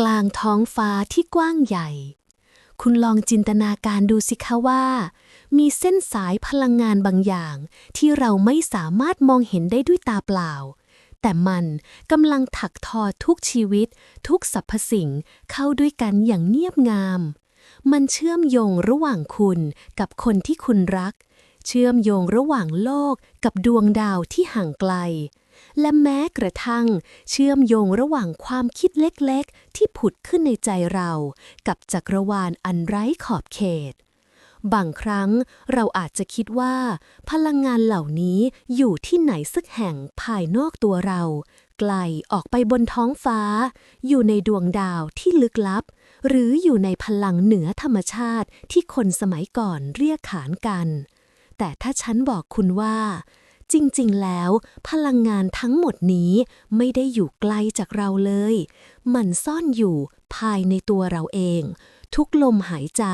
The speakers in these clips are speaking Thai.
กลางท้องฟ้าที่กว้างใหญ่ คุณลองจินตนาการดูสิคะว่า มีเส้นสายพลังงานบางอย่าง ที่เราไม่สามารถมองเห็นได้ด้วยตาเปล่า แต่มันกำลังถักทอทุกชีวิต ทุกสรรพสิ่งเข้าด้วยกันอย่างเงียบงาม มันเชื่อมโยงระหว่างคุณกับคนที่คุณรัก เชื่อมโยงระหว่างโลกกับดวงดาวที่ห่างไกล และแม้กระทั่ง เชื่อมโยงระหว่างความคิดเล็กๆ ที่ผุดขึ้นในใจเรา กับจักรวาลอันไร้ขอบเขต บางครั้งเราอาจจะคิดว่า พลังงานเหล่านี้อยู่ที่ไหนสักแห่งภายนอกตัวเรา ไกลออกไปบนท้องฟ้า อยู่ในดวงดาวที่ลึกลับ หรืออยู่ในพลังเหนือธรรมชาติที่คนสมัยก่อนเรียกขานกันแต่ถ้าฉันบอกคุณว่า จริงๆ แล้ว พลังงานทั้งหมดนี้ไม่ได้อยู่ไกลจากเราเลย มันซ่อนอยู่ภายในตัวเราเอง ทุกลมหายใจ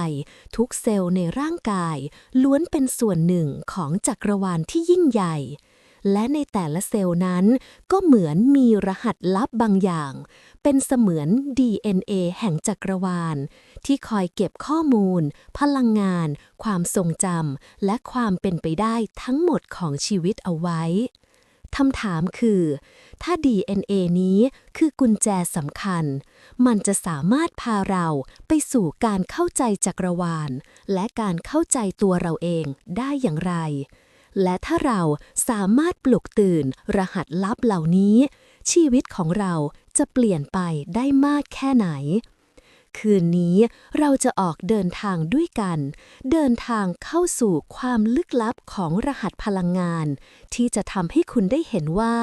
ทุกเซลล์ในร่างกาย ล้วนเป็นส่วนหนึ่งของจักรวาลที่ยิ่งใหญ่ และในแต่ละเซลล์นั้น ก็เหมือนมีรหัสลับบางอย่าง เป็นเสมือน DNA แห่งจักรวาล ที่คอยเก็บข้อมูล พลังงาน ความทรงจำและความเป็นไปได้ทั้งหมดของชีวิตเอาไว้คำถามคือ ถ้า DNA นี้คือกุญแจสำคัญ มันจะสามารถพาเราไปสู่การเข้าใจจักรวาล และการเข้าใจตัวเราเองได้อย่างไร และถ้าเราสามารถปลุกตื่นรหัสลับเหล่านี้ ชีวิตของเราจะเปลี่ยนไปได้มากแค่ไหน คืนนี้เราจะออกเดินทางด้วยกัน เดินทางเข้าสู่ความลึกลับของรหัสพลังงาน ที่จะทำให้คุณได้เห็นว่า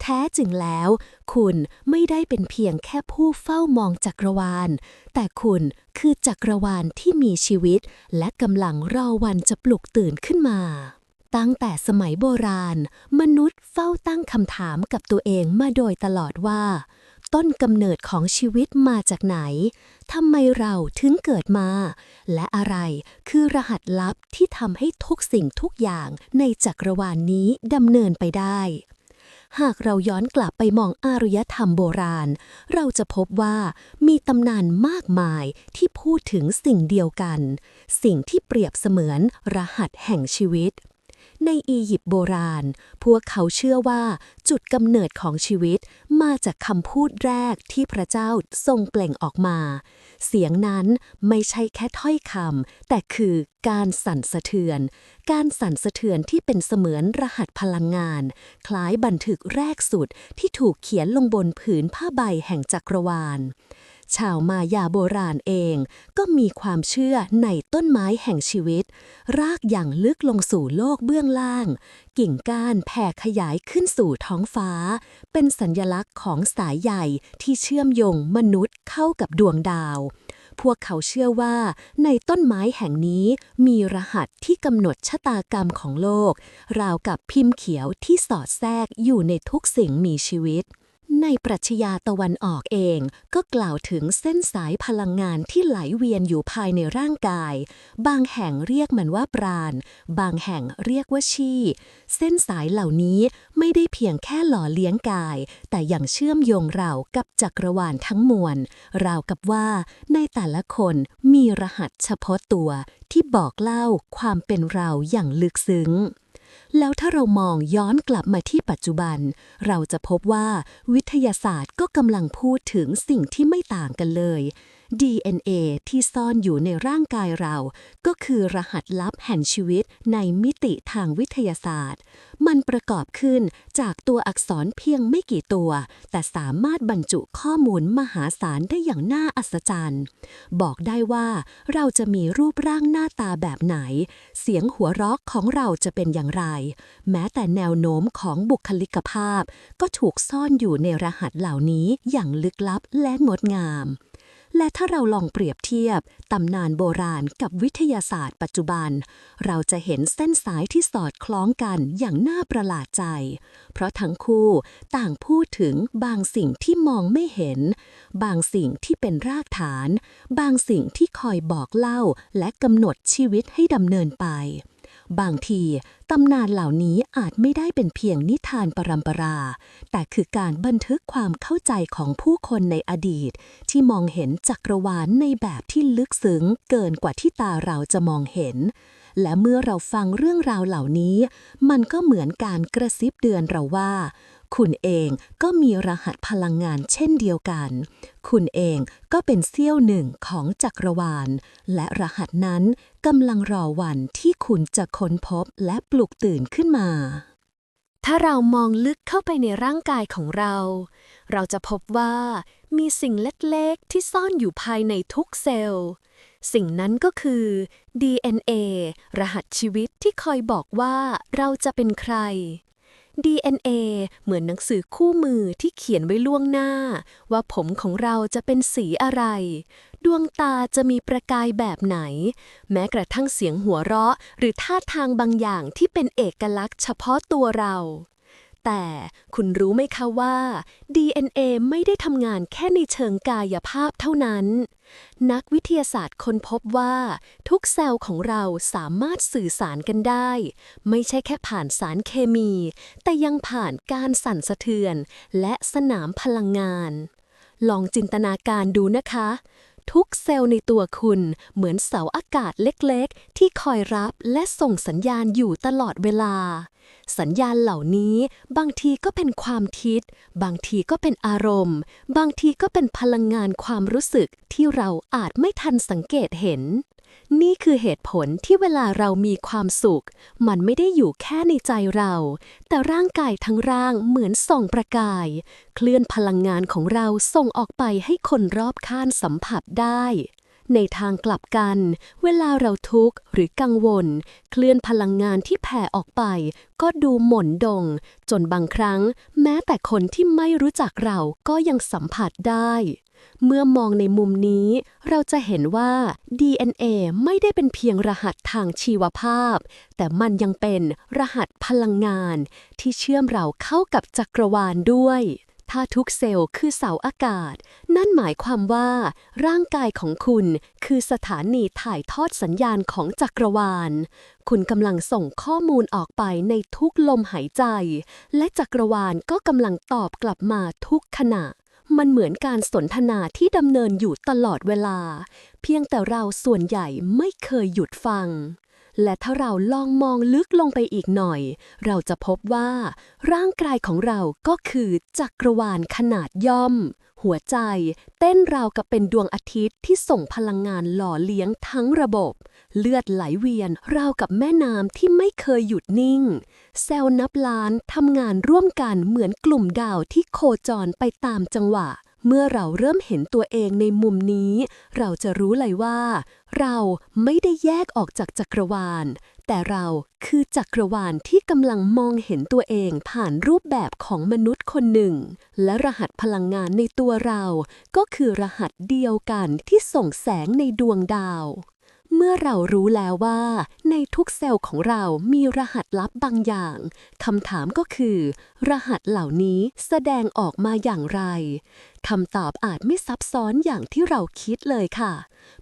แท้จริงแล้ว คุณไม่ได้เป็นเพียงแค่ผู้เฝ้ามองจักรวาล แต่คุณคือจักรวาลที่มีชีวิต และกำลังรอวันจะปลุกตื่นขึ้นมา ตั้งแต่สมัยโบราณ มนุษย์เฝ้าตั้งคำถามกับตัวเองมาโดยตลอดว่า ต้นกำเนิดของชีวิตมาจากไหนทำไมเราถึงเกิดมา และอะไรคือรหัสลับที่ทำให้ทุกสิ่งทุกอย่างในจักรวาลนนี้ดำเนินไปได้ หากเราย้อนกลับไปมองอารยธรรมโบราณ เราจะพบว่ามีตำนานมากมายที่พูดถึงสิ่งเดียวกัน สิ่งที่เปรียบเสมือนรหัสแห่งชีวิต ในอียิปต์โบราณ พวกเขาเชื่อว่าจุดกำเนิดของชีวิตมาจากคำพูดแรกที่พระเจ้าทรงเปล่งออกมา เสียงนั้นไม่ใช่แค่ถ้อยคำแต่คือการสั่นสะเทือน การสั่นสะเทือนที่เป็นเสมือนรหัสพลังงาน คล้ายบันทึกแรกสุดที่ถูกเขียนลงบนผืนผ้าใบแห่งจักรวาล ชาวมายาโบราณเอง ก็มีความเชื่อในต้นไม้แห่งชีวิต รากอย่างลึกลงสู่โลกเบื้องล่าง กิ่งก้านแผ่ขยายขึ้นสู่ท้องฟ้า เป็นสัญญลักษณ์ของสายใหญ่ที่เชื่อมโยงมนุษย์เข้ากับดวงดาว พวกเขาเชื่อว่าในต้นไม้แห่งนี้มีรหัสที่กำหนดชะตากรรมของโลก ราวกับพิมพ์เขียวที่สอดแทรกอยู่ในทุกสิ่งมีชีวิต ในปรัชญาตะวันออกเองก็กล่าวถึงเส้นสายพลังงานที่ไหลเวียนอยู่ภายในร่างกาย บางแห่งเรียกมันว่าปราณ บางแห่งเรียกว่าชี เส้นสายเหล่านี้ไม่ได้เพียงแค่หล่อเลี้ยงกาย แต่ยังเชื่อมโยงเรากับจักรวาลทั้งมวลราวกับว่าในแต่ละคนมีรหัสเฉพาะตัวที่บอกเล่าความเป็นเราอย่างลึกซึ้ง แล้วถ้าเรามองย้อนกลับมาที่ปัจจุบัน เราจะพบว่าวิทยาศาสตร์ก็กำลังพูดถึงสิ่งที่ไม่ต่างกันเลย DNA ที่ซ่อนอยู่ในร่างกายเรา ก็คือรหัสลับแห่งชีวิตในมิติทางวิทยาศาสตร์ มันประกอบขึ้นจากตัวอักษรเพียงไม่กี่ตัว แต่สามารถบรรจุข้อมูลมหาศาลได้อย่างน่าอัศจรรย์ บอกได้ว่าเราจะมีรูปร่างหน้าตาแบบไหน เสียงหัวเราะของเราจะเป็นอย่างไร แม้แต่แนวโน้มของบุคลิกภาพ ก็ถูกซ่อนอยู่ในรหัสเหล่านี้อย่างลึกลับและงดงาม และถ้าเราลองเปรียบเทียบตำนานโบราณกับวิทยาศาสตร์ปัจจุบัน เราจะเห็นเส้นสายที่สอดคล้องกันอย่างน่าประหลาดใจ เพราะทั้งคู่ต่างพูดถึงบางสิ่งที่มองไม่เห็น บางสิ่งที่เป็นรากฐาน บางสิ่งที่คอยบอกเล่าและกำหนดชีวิตให้ดำเนินไป บางทีตำนานเหล่านี้อาจไม่ได้เป็นเพียงนิทานปรำปรา แต่คือการบันทึกความเข้าใจของผู้คนในอดีต ที่มองเห็นจักรวาลในแบบที่ลึกซึ้งเกินกว่าที่ตาเราจะมองเห็น และเมื่อเราฟังเรื่องราวเหล่านี้ มันก็เหมือนการกระซิบเดือนเราว่า คุณเองก็มีรหัสพลังงานเช่นเดียวกัน คุณเองก็เป็นเสี้ยวหนึ่งของจักรวาล และรหัสนั้นกำลังรอวันที่คุณจะค้นพบและปลุกตื่นขึ้นมา ถ้าเรามองลึกเข้าไปในร่างกายของเรา เราจะพบว่ามีสิ่งเล็กๆ ที่ซ่อนอยู่ภายในทุกเซลล์ สิ่งนั้นก็คือ DNA รหัสชีวิตที่คอยบอกว่าเราจะเป็นใคร DNA เหมือนหนังสือคู่มือที่เขียนไว้ล่วงหน้า ว่าผมของเราจะเป็นสีอะไร ดวงตาจะมีประกายแบบไหน แม้กระทั่งเสียงหัวเราะ หรือท่าทางบางอย่างที่เป็นเอกลักษณ์เฉพาะตัวเรา แต่คุณรู้ไหมคะว่า DNA ไม่ได้ทำงานแค่ในเชิงกายภาพเท่านั้น นักวิทยาศาสตร์ค้นพบว่า ทุกเซลล์ของเราสามารถสื่อสารกันได้ ไม่ใช่แค่ผ่านสารเคมี แต่ยังผ่านการสั่นสะเทือน และสนามพลังงาน ลองจินตนาการดูนะคะ ทุกเซลล์ในตัวคุณ เหมือนเสาอากาศเล็กๆ ที่คอยรับและส่งสัญญาณอยู่ตลอดเวลา สัญญาณเหล่านี้บางทีก็เป็นความคิด บางทีก็เป็นอารมณ์ บางทีก็เป็นพลังงานความรู้สึกที่เราอาจไม่ทันสังเกตเห็น นี่คือเหตุผลที่เวลาเรามีความสุข มันไม่ได้อยู่แค่ในใจเรา แต่ร่างกายทั้งร่างเหมือนส่องประกาย เคลื่อนพลังงานของเราส่งออกไปให้คนรอบข้างสัมผัสได้ ในทางกลับกัน เวลาเราทุกข์หรือกังวล เคลื่อนพลังงานที่แผ่ออกไป ก็ดูหม่นดง จนบางครั้ง แม้แต่คนที่ไม่รู้จักเราก็ยังสัมผัสได้ เมื่อมองในมุมนี้ เราจะเห็นว่า DNA ไม่ได้เป็นเพียงรหัสทางชีวภาพ แต่มันยังเป็นรหัสพลังงาน ที่เชื่อมเราเข้ากับจักรวาลด้วย ถ้าทุกเซลล์คือเสาอากาศ นั่นหมายความว่า ร่างกายของคุณคือสถานีถ่ายทอดสัญญาณของจักรวาล คุณกำลังส่งข้อมูลออกไปในทุกลมหายใจ และจักรวาลก็กำลังตอบกลับมาทุกขณะ มันเหมือนการสนทนาที่ดำเนินอยู่ตลอดเวลา เพียงแต่เราส่วนใหญ่ไม่เคยหยุดฟัง และถ้าเราลองมองลึกลงไปอีกหน่อย เราจะพบว่า ร่างกายของเราก็คือจักรวาลขนาดย่อม หัวใจเต้นราวกับเป็นดวงอาทิตย์ที่ส่งพลังงานหล่อเลี้ยงทั้งระบบ เลือดไหลเวียนราวกับแม่น้ำที่ไม่เคยหยุดนิ่ง เซลล์นับล้านทำงานร่วมกันเหมือนกลุ่มดาวที่โคจรไปตามจังหวะ เมื่อเราเริ่มเห็นตัวเองในมุมนี้ เราจะรู้เลยว่า เราไม่ได้แยกออกจากจักรวาล แต่เราคือจักรวาลที่กำลังมองเห็นตัวเองผ่านรูปแบบของมนุษย์คนหนึ่ง และรหัสพลังงานในตัวเรา ก็คือรหัสเดียวกันที่ส่งแสงในดวงดาว เมื่อเรารู้แล้วว่า ในทุกเซลล์ของเรามีรหัสลับบางอย่าง คำถามก็คือ รหัสเหล่านี้แสดงออกมาอย่างไร คำตอบอาจไม่ซับซ้อนอย่างที่เราคิดเลยค่ะ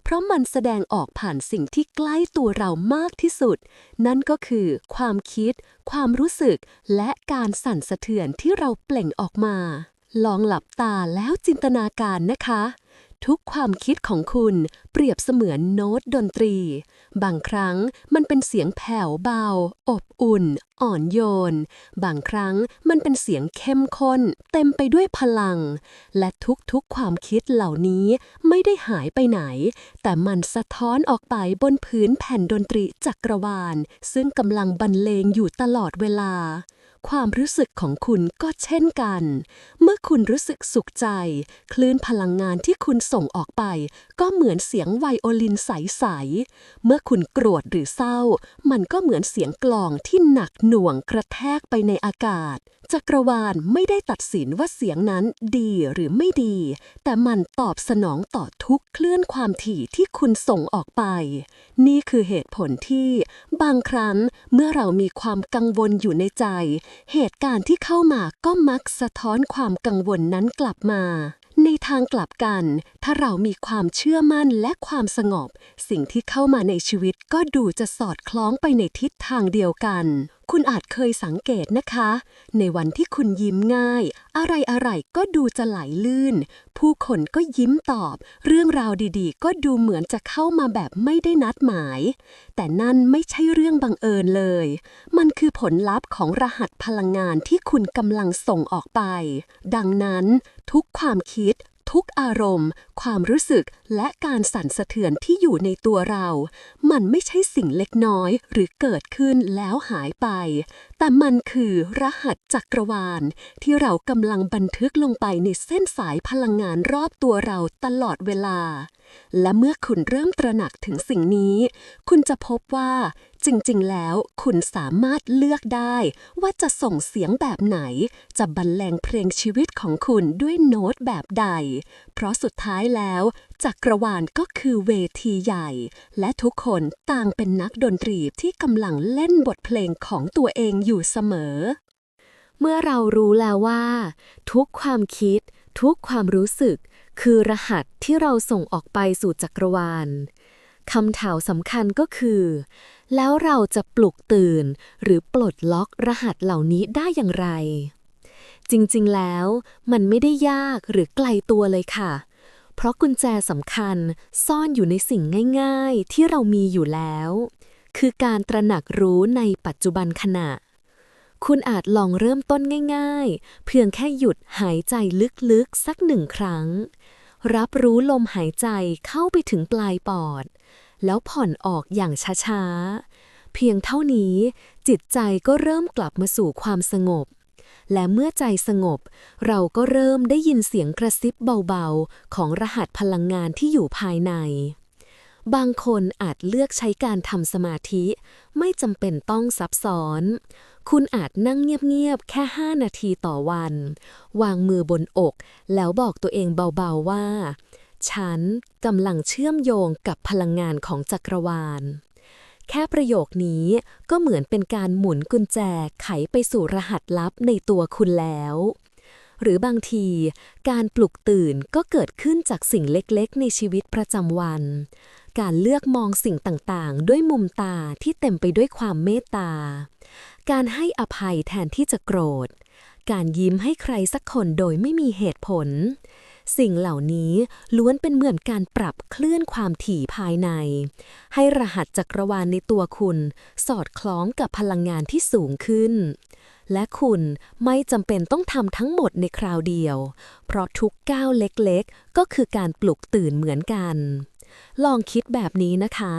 เพราะมันแสดงออกผ่านสิ่งที่ใกล้ตัวเรามากที่สุด นั่นก็คือ ความคิด ความรู้สึก และการสั่นสะเทือนที่เราเปล่งออกมา ลองหลับตาแล้วจินตนาการนะคะ ทุกความคิดของคุณเปรียบเสมือนโน้ตดนตรี บางครั้งมันเป็นเสียงแผ่วเบา อบอุ่น อ่อนโยน บางครั้งมันเป็นเสียงเข้มข้น เต็มไปด้วยพลัง และทุกๆความคิดเหล่านี้ไม่ได้หายไปไหน แต่มันสะท้อนออกไปบนพื้นแผ่นดนตรีจักรวาล ซึ่งกำลังบรรเลงอยู่ตลอดเวลา ความรู้สึกของคุณก็เช่นกัน เมื่อคุณรู้สึกสุขใจ คลื่นพลังงานที่คุณส่งออกไป ก็เหมือนเสียงไวโอลินใสๆ เมื่อคุณโกรธหรือเศร้า มันก็เหมือนเสียงกลองที่หนักหน่วงกระแทกไปในอากาศ จักรวาลไม่ได้ตัดสินว่าเสียงนั้นดีหรือไม่ดี แต่มันตอบสนองต่อทุกคลื่นความถี่ที่คุณส่งออกไป นี่คือเหตุผลที่ บางครั้งเมื่อเรามีความกังวลอยู่ในใจเหตุการณ์ที่เข้ามาก็มักสะท้อนความกังวลนั้นกลับมา ในทางกลับกัน ถ้าเรามีความเชื่อมั่นและความสงบ สิ่งที่เข้ามาในชีวิตก็ดูจะสอดคล้องไปในทิศทางเดียวกันคุณอาจเคยสังเกตนะคะ ในวันที่คุณยิ้มง่าย อะไรๆก็ดูจะไหลลื่น ผู้คนก็ยิ้มตอบ เรื่องราวดีๆ ก็ดูเหมือนจะเข้ามาแบบไม่ได้นัดหมาย แต่นั่นไม่ใช่เรื่องบังเอิญเลย มันคือผลลัพธ์ของรหัสพลังงานที่คุณกำลังส่งออกไป ดังนั้น ทุกความคิด ทุกอารมณ์ ความรู้สึกและการสั่นสะเทือนที่อยู่ในตัวเรา มันไม่ใช่สิ่งเล็กน้อยหรือเกิดขึ้นแล้วหายไป แต่มันคือรหัสจักรวาล ที่เรากำลังบันทึกลงไปในเส้นสายพลังงานรอบตัวเราตลอดเวลาและเมื่อคุณเริ่มตระหนักถึงสิ่งนี้ คุณจะพบว่าจริงๆ แล้วคุณสามารถเลือกได้ว่าจะส่งเสียงแบบไหน จะบรรเลงเพลงชีวิตของคุณด้วยโน้ตแบบใด เพราะสุดท้ายแล้ว จักรวาลก็คือเวทีใหญ่ และทุกคนต่างเป็นนักดนตรีที่กำลังเล่นบทเพลงของตัวเองอยู่เสมอ เมื่อเรารู้แล้วว่า ทุกความคิด ทุกความรู้สึก คือรหัสที่เราส่งออกไปสู่จักรวาลคำถามสำคัญก็คือ แล้วเราจะปลุกตื่น หรือปลดล็อกรหัสเหล่านี้ได้อย่างไร จริงๆแล้วมันไม่ได้ยากหรือไกลตัวเลยค่ะ เพราะกุญแจสำคัญซ่อนอยู่ในสิ่งง่ายๆ ที่เรามีอยู่แล้ว คือการตระหนักรู้ในปัจจุบันขณะ คุณอาจลองเริ่มต้นง่าย ๆ เพียงแค่หยุดหายใจลึกๆสักหนึ่งครั้ง รับรู้ลมหายใจเข้าไปถึงปลายปอด แล้วผ่อนออกอย่างช้าๆ เพียงเท่านี้จิตใจก็เริ่มกลับมาสู่ความสงบ และเมื่อใจสงบ เราก็เริ่มได้ยินเสียงกระซิบเบาๆ ของรหัสพลังงานที่อยู่ภายใน บางคนอาจเลือกใช้การทำสมาธิ ไม่จำเป็นต้องซับซ้อน คุณอาจนั่งเงียบๆ แค่ 5 นาทีต่อวัน วางมือบนอก แล้วบอกตัวเองเบาๆว่า ฉันกำลังเชื่อมโยงกับพลังงานของจักรวาล แค่ประโยคนี้ก็เหมือนเป็นการหมุนกุญแจไขไปสู่รหัสลับในตัวคุณแล้วหรือบางทีการปลุกตื่นก็เกิดขึ้นจากสิ่งเล็กๆ ในชีวิตประจำวัน การเลือกมองสิ่งต่างๆ ด้วยมุมตาที่เต็มไปด้วยความเมตตา การให้อภัยแทนที่จะโกรธ การยิ้มให้ใครสักคนโดยไม่มีเหตุผล สิ่งเหล่านี้ล้วนเป็นเหมือนการปรับเคลื่อนความถี่ภายใน ให้รหัสจักรวาลในตัวคุณ สอดคล้องกับพลังงานที่สูงขึ้นและคุณไม่จำเป็นต้องทำทั้งหมดในคราวเดียว เพราะทุกก้าวเล็กๆ ก็คือการปลุกตื่นเหมือนกัน ลองคิดแบบนี้นะคะ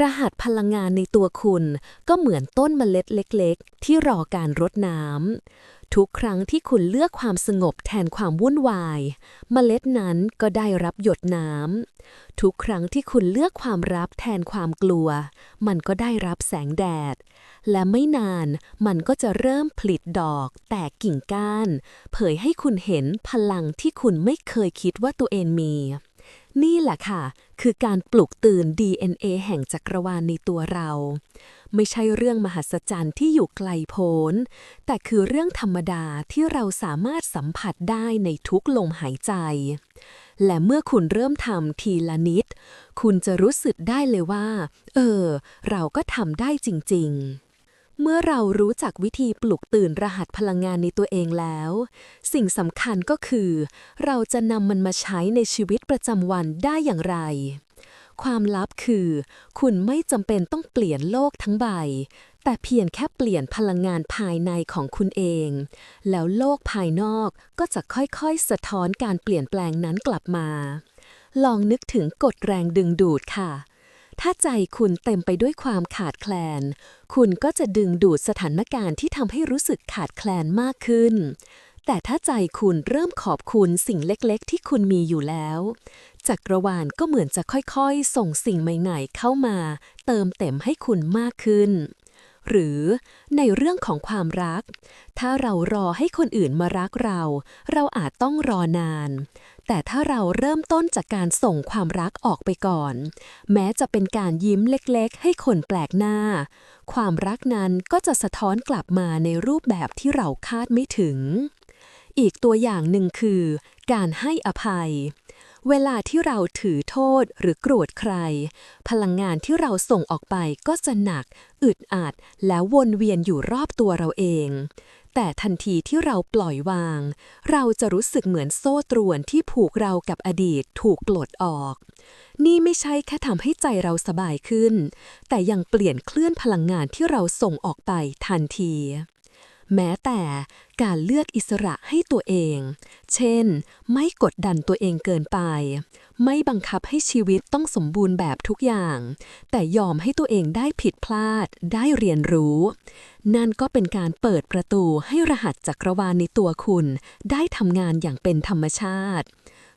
รหัสพลังงานในตัวคุณก็เหมือนต้นเมล็ดเล็ก ๆ ที่รอการรดน้ำทุกครั้งที่คุณเลือกความสงบแทนความวุ่นวาย เมล็ดนั้นก็ได้รับหยดน้ำทุกครั้งที่คุณเลือกความรับแทนความกลัว มันก็ได้รับแสงแดด และไม่นานมันก็จะเริ่มผลิดดอกแตกกิ่งก้าน เผยให้คุณเห็นพลังที่คุณไม่เคยคิดว่าตัวเองมี นี่แหละค่ะ คือการปลุกตื่น DNA แห่งจักรวาลในตัวเรา ไม่ใช่เรื่องมหัศจรรย์ที่อยู่ไกลโพ้น แต่คือเรื่องธรรมดาที่เราสามารถสัมผัสได้ในทุกลมหายใจ และเมื่อคุณเริ่มทำทีละนิด คุณจะรู้สึกได้เลยว่า เออ เราก็ทำได้จริง ๆ เมื่อเรารู้จักวิธีปลุกตื่นรหัสพลังงานในตัวเองแล้ว สิ่งสำคัญก็คือ เราจะนำมันมาใช้ในชีวิตประจำวันได้อย่างไร ความลับคือ คุณไม่จำเป็นต้องเปลี่ยนโลกทั้งใบ แต่เพียงแค่เปลี่ยนพลังงานภายในของคุณเอง แล้วโลกภายนอกก็จะค่อยๆ สะท้อนการเปลี่ยนแปลงนั้นกลับมา ลองนึกถึงกฎแรงดึงดูดค่ะ ถ้าใจคุณเต็มไปด้วยความขาดแคลน คุณก็จะดึงดูดสถานการณ์ที่ทำให้รู้สึกขาดแคลนมากขึ้น แต่ถ้าใจคุณเริ่มขอบคุณสิ่งเล็กๆ ที่คุณมีอยู่แล้ว จักรวาลก็เหมือนจะค่อยๆ ส่งสิ่งใหม่ๆเข้ามา เติมเต็มให้คุณมากขึ้นหรือในเรื่องของความรัก ถ้าเรารอให้คนอื่นมารักเรา เราอาจต้องรอนาน แต่ถ้าเราเริ่มต้นจากการส่งความรักออกไปก่อน แม้จะเป็นการยิ้มเล็กๆ ให้คนแปลกหน้า ความรักนั้นก็จะสะท้อนกลับมาในรูปแบบที่เราคาดไม่ถึง อีกตัวอย่างหนึ่งคือ การให้อภัย เวลาที่เราถือโทษหรือโกรธใคร พลังงานที่เราส่งออกไปก็จะหนัก อึดอัดแล้ววนเวียนอยู่รอบตัวเราเอง แต่ทันทีที่เราปล่อยวาง เราจะรู้สึกเหมือนโซ่ตรวนที่ผูกเรากับอดีตถูกปลดออก นี่ไม่ใช่แค่ทำให้ใจเราสบายขึ้น แต่ยังเปลี่ยนเคลื่อนพลังงานที่เราส่งออกไปทันที แม้แต่การเลือกอิสระให้ตัวเอง เช่น ไม่กดดันตัวเองเกินไป ไม่บังคับให้ชีวิตต้องสมบูรณ์แบบทุกอย่าง แต่ยอมให้ตัวเองได้ผิดพลาด ได้เรียนรู้ นั่นก็เป็นการเปิดประตูให้รหัสจักรวาลในตัวคุณ ได้ทำงานอย่างเป็นธรรมชาติ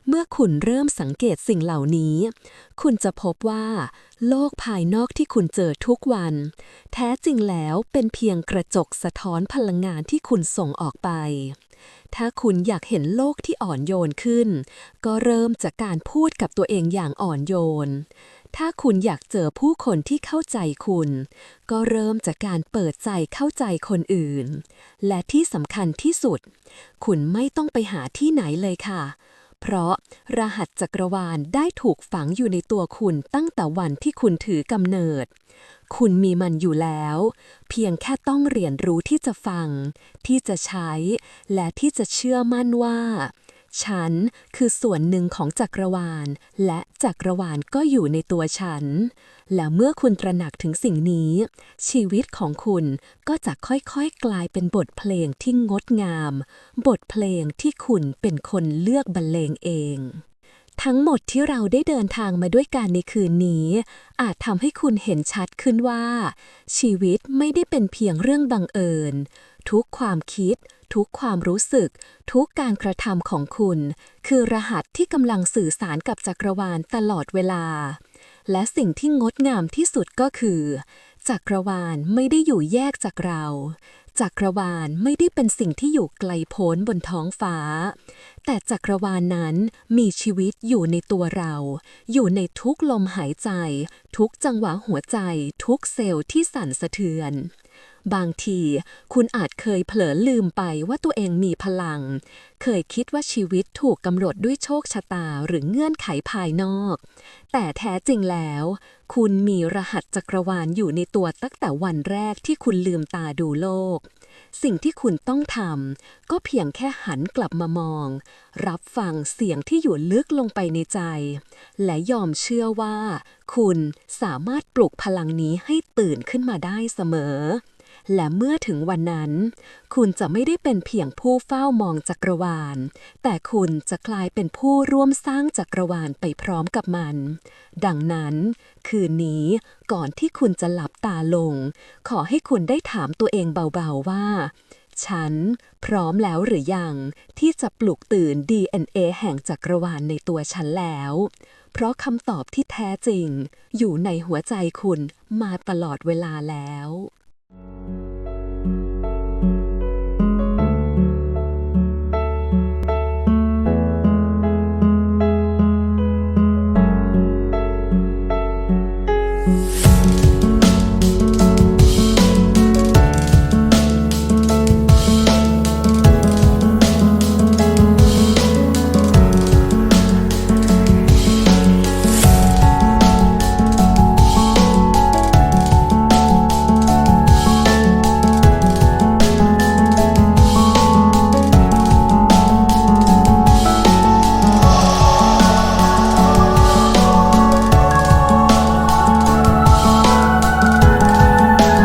เมื่อคุณเริ่มสังเกตสิ่งเหล่านี้ คุณจะพบว่า โลกภายนอกที่คุณเจอทุกวัน แท้จริงแล้วเป็นเพียงกระจกสะท้อนพลังงานที่คุณส่งออกไป ถ้าคุณอยากเห็นโลกที่อ่อนโยนขึ้น ก็เริ่มจากการพูดกับตัวเองอย่างอ่อนโยน ถ้าคุณอยากเจอผู้คนที่เข้าใจคุณ ก็เริ่มจากการเปิดใจเข้าใจคนอื่น และที่สำคัญที่สุด คุณไม่ต้องไปหาที่ไหนเลยค่ะ เพราะรหัสจักรวาลได้ถูกฝังอยู่ในตัวคุณตั้งแต่วันที่คุณถือกำเนิด คุณมีมันอยู่แล้ว เพียงแค่ต้องเรียนรู้ที่จะฟัง ที่จะใช้ และที่จะเชื่อมั่นว่า ฉันคือส่วนหนึ่งของจักรวาล และจักรวาลก็อยู่ในตัวฉัน และเมื่อคุณตระหนักถึงสิ่งนี้ ชีวิตของคุณก็จะค่อยๆกลายเป็นบทเพลงที่งดงาม บทเพลงที่คุณเป็นคนเลือกบรรเลงเองทั้งหมดที่เราได้เดินทางมาด้วยกันในคืนนี้ อาจทำให้คุณเห็นชัดขึ้นว่า ชีวิตไม่ได้เป็นเพียงเรื่องบังเอิญ ทุกความคิด ทุกความรู้สึก ทุกการกระทำของคุณ คือรหัสที่กำลังสื่อสารกับจักรวาลตลอดเวลา และสิ่งที่งดงามที่สุดก็คือ จักรวาลไม่ได้อยู่แยกจากเรา จักรวาลไม่ได้เป็นสิ่งที่อยู่ไกลโพ้นบนท้องฟ้า แต่จักรวาลนั้นมีชีวิตอยู่ในตัวเรา อยู่ในทุกลมหายใจ ทุกจังหวะหัวใจ ทุกเซลล์ที่สั่นสะเทือน บางทีคุณอาจเคยเผลอลืมไปว่าตัวเองมีพลัง เคยคิดว่าชีวิตถูกกำหนดด้วยโชคชะตาหรือเงื่อนไขภายนอก แต่แท้จริงแล้ว คุณมีรหัสจักรวาลอยู่ในตัวตั้งแต่วันแรกที่คุณลืมตาดูโลก สิ่งที่คุณต้องทำก็เพียงแค่หันกลับมามอง รับฟังเสียงที่อยู่ลึกลงไปในใจ และยอมเชื่อว่า คุณสามารถปลุกพลังนี้ให้ตื่นขึ้นมาได้เสมอ และเมื่อถึงวันนั้น คุณจะไม่ได้เป็นเพียงผู้เฝ้ามองจักรวาล แต่คุณจะกลายเป็นผู้ร่วมสร้างจักรวาลไปพร้อมกับมัน ดังนั้น คืนนี้ก่อนที่คุณจะหลับตาลง ขอให้คุณได้ถามตัวเองเบาๆว่าฉันพร้อมแล้วหรือยังที่จะปลุกตื่น DNA แห่งจักรวาลในตัวฉันแล้ว เพราะคำตอบที่แท้จริง อยู่ในหัวใจคุณมาตลอดเวลาแล้ว